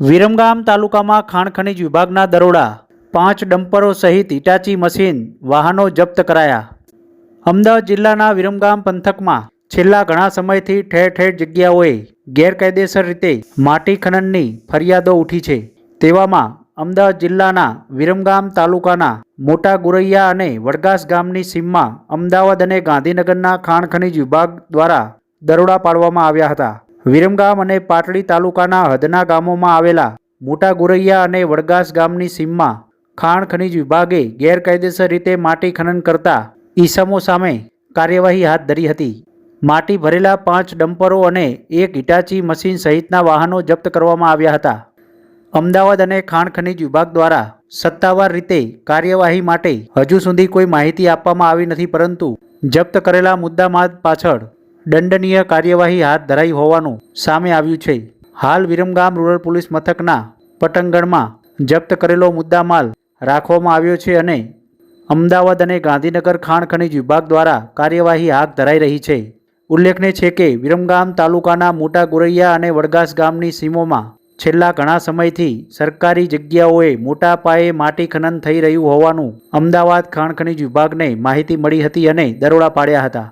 વિરમગામ તાલુકામાં ખાણ ખનિજ વિભાગના દરોડા, પાંચ ડમ્પરો સહિત હિટાચી મશીન, વાહનો જપ્ત કરાયા. અમદાવાદ જિલ્લાના વિરમગામ પંથકમાં છેલ્લા ઘણા સમયથી ઠેર ઠેર જગ્યાઓએ ગેરકાયદેસર રીતે માટી ખનનની ફરિયાદો ઉઠી છે. તેવામાં અમદાવાદ જિલ્લાના વિરમગામ તાલુકાના મોટા ગુરૈયા અને વડગાસ ગામની સીમમાં અમદાવાદ અને ગાંધીનગરના ખાણ ખનિજ વિભાગ દ્વારા દરોડા પાડવામાં આવ્યા હતા. વિરમગામ અને પાટડી તાલુકાના હદના ગામોમાં આવેલા મોટા ગુરૈયા અને વડગાસ ગામની સીમમાં ખાણ ખનીજ વિભાગે ગેરકાયદેસર રીતે માટી ખનન કરતા ઈસમો સામે કાર્યવાહી હાથ ધરી હતી. માટી ભરેલા પાંચ ડમ્પરો અને એક હિટાચી મશીન સહિતના વાહનો જપ્ત કરવામાં આવ્યા હતા. અમદાવાદ અને ખાણ ખનીજ વિભાગ દ્વારા સત્તાવાર રીતે કાર્યવાહી માટે હજુ સુધી કોઈ માહિતી આપવામાં આવી નથી, પરંતુ જપ્ત કરેલા મુદ્દામાલ પાછળ દંડનીય કાર્યવાહી હાથ ધરાઈ હોવાનું સામે આવ્યું છે. હાલ વિરમગામ રૂરલ પોલીસ મથકના પટંગણમાં જપ્ત કરેલો મુદ્દામાલ રાખવામાં આવ્યો છે અને અમદાવાદ અને ગાંધીનગર ખાણ ખનિજ વિભાગ દ્વારા કાર્યવાહી હાથ ધરાઈ રહી છે. ઉલ્લેખનીય છે કે વિરમગામ તાલુકાના મોટા ગોરૈયા અને વડગાસ ગામની સીમોમાં છેલ્લા ઘણા સમયથી સરકારી જગ્યાઓએ મોટા પાયે માટી ખનન થઈ રહ્યું હોવાનું અમદાવાદ ખાણ ખનિજ વિભાગને માહિતી મળી હતી અને દરોડા પાડ્યા હતા.